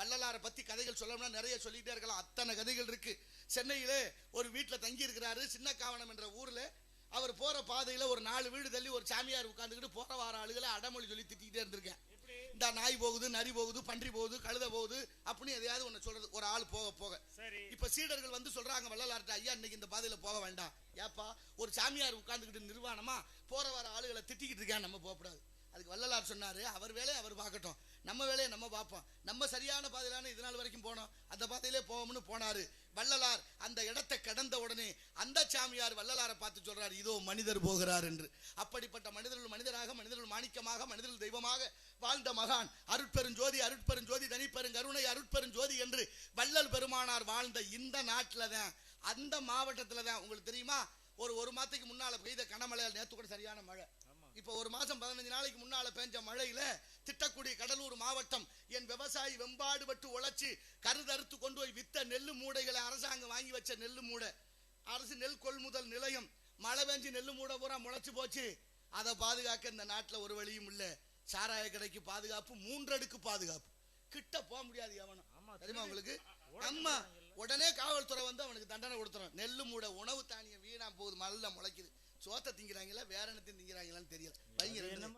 வள்ளலாரை பத்தி கதைகள் சொல்லணும்னா நிறைய சொல்லிட்டே இருக்கலாம். அத்தனை கதைகள் இருக்கு. சென்னையிலே ஒரு வீட்டுல தங்கி இருக்கிறாரு சின்ன காவனம் என்ற ஊர்ல. அவர் போற பாதையில ஒரு நாலு வீடு தள்ளி ஒரு சாமியார் உட்கார்ந்துக்கிட்டு போற வார ஆளுகளை அடமொழி சொல்லி திட்டிக்கிட்டே இருந்திருக்கேன். இந்த நாய் போகுது நரி போகுது பன்றி போகுது கழுத போகுது அப்படின்னு எதையாவது ஒண்ணு சொல்றது. ஒரு ஆள் போக போக. இப்ப சீடர்கள் வந்து சொல்றாங்க வள்ளலார்ட்ட ஐயா இன்னைக்கு இந்த பாதையில போக வேண்டாம். ஏப்பா ஒரு சாமியார் உட்கார்ந்துக்கிட்டு நிர்வாணமா போற வர ஆளுகளை திட்டிக்கிட்டு இருக்கேன் நம்ம போகக்கூடாது. அதுக்கு வள்ளலார் சொன்னாரு அவர் வேலையை அவர் பார்க்கட்டும். நம்ம வேலையை நம்ம பார்ப்போம். நம்ம சரியான பாதையிலான இது நாள் வரைக்கும் போனோம். அந்த பாதையிலே போவோம்னு போனாரு. வள்ளலார் அந்த இடத்தை கடந்த உடனே அந்த சாமியார் வள்ளலாரை பார்த்து சொல்றாரு இதோ மனிதர் போகிறார் என்று. அப்படிப்பட்ட மனிதர்கள் மனிதராக மனிதர்கள் மாணிக்கமாக மனிதர்கள் தெய்வமாக வாழ்ந்த மகான் அருட்பெருஞ்சோதி அருட்பெருஞ்சோதி தனிப்பெருங்கருணை அருட்பெருஞ்சோதி என்று வள்ளல் பெருமானார் வாழ்ந்த இந்த நாட்டில தான் அந்த மாவட்டத்துல தான். உங்களுக்கு தெரியுமா? ஒரு ஒரு மாதத்துக்கு முன்னால பெய்த கனமழையால் நேத்து கூட சரியான மழை. இப்போ ஒரு மாசம் பதினஞ்சு நாளைக்கு முன்னால பெஞ்ச மழையில திட்டக்குடி கடலூர் மாவட்டம் என் விவசாயி வெம்பாடுபட்டு உழைச்சு கருதறுத்து கொண்டு போய் வித்த நெல்லு மூடைகளை அரசாங்கம் வாங்கி வச்ச நெல்லு மூடை. அரசு நெல் கொள்முதல் நிலையம். மழை பெஞ்சு நெல்லு மூடை பூரா முளைச்சு போச்சு. அதை பாதுகாக்க இந்த நாட்டுல ஒரு வழியும் இல்ல. சாராய கடைக்கு பாதுகாப்பு மூன்றடுக்கு பாதுகாப்பு. கிட்ட போக முடியாது எவனும். தெரியுமா உங்களுக்கு? போறாங்கல்ல. உடனே காவல்துறை வந்து அவனுக்கு தண்டனை கொடுத்துரும். நெல்லு மூட உணவு தானியம் வீணா போகுது மல்ல முளைக்குது. சோத்தை திங்கிறாங்களா வேற என்னத்தையும் திங்கிறாங்களான்னு தெரியல.